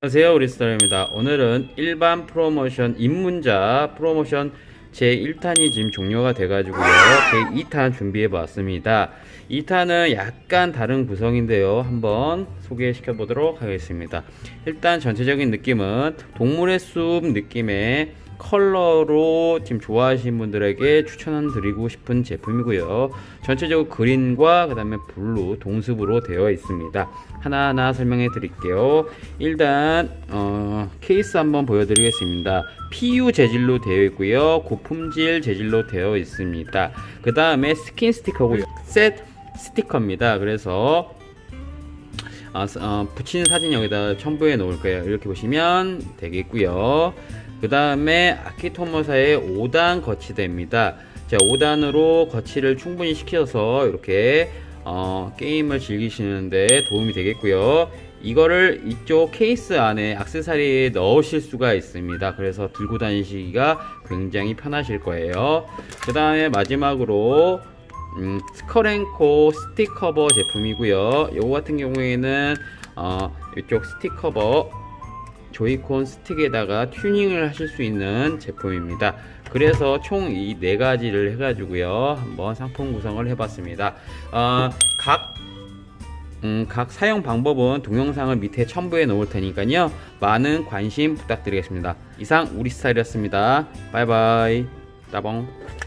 안녕하세요 우리스타입니다. 오늘은 일반 프로모션 입문자 프로모션 제 1탄이 지금 종료가 돼가지고요. 제 2탄 준비해 봤습니다. 2탄은 약간 다른 구성인데요. 한번 소개시켜 보도록 하겠습니다. 일단 전체적인 느낌은 동물의 숲 느낌의 컬러로 지금 좋아하시는 분들에게 추천 드리고 싶은 제품이고요. 전체적으로 그린과 그 다음에 블루 동습으로 되어 있습니다. 하나하나 설명해 드릴게요. 일단 어, 케이스 한번 보여드리겠습니다. PU 재질로 되어 있고요. 고품질 재질로 되어 있습니다. 그 다음에 스킨 스티커고 셋 스티커입니다. 그래서 어, 어, 붙인 사진 여기다 첨부해 놓을 거예요. 이렇게 보시면 되겠고요. 그 다음에 아키토모사의 5단 거치대입니다. 자, 5단으로 거치를 충분히 시켜서 이렇게 어, 게임을 즐기시는데 도움이 되겠고요. 이거를 이쪽 케이스 안에 악세사리에 넣으실 수가 있습니다. 그래서 들고 다니시기가 굉장히 편하실 거예요. 그 다음에 마지막으로 음, 스컬앤코 스틱커버 제품이고요. 요거 같은 경우에는 어, 이쪽 스틱커버 조이콘 스틱에다가 튜닝을 하실 수 있는 제품입니다. 그래서 총 이 네 가지를 해가지고요 한번 상품 구성을 해봤습니다. 어, 각 음, 각 사용 방법은 동영상을 밑에 첨부해 놓을 테니까요. 많은 관심 부탁드리겠습니다. 이상 우리 스타일이었습니다. 바이바이. 따봉.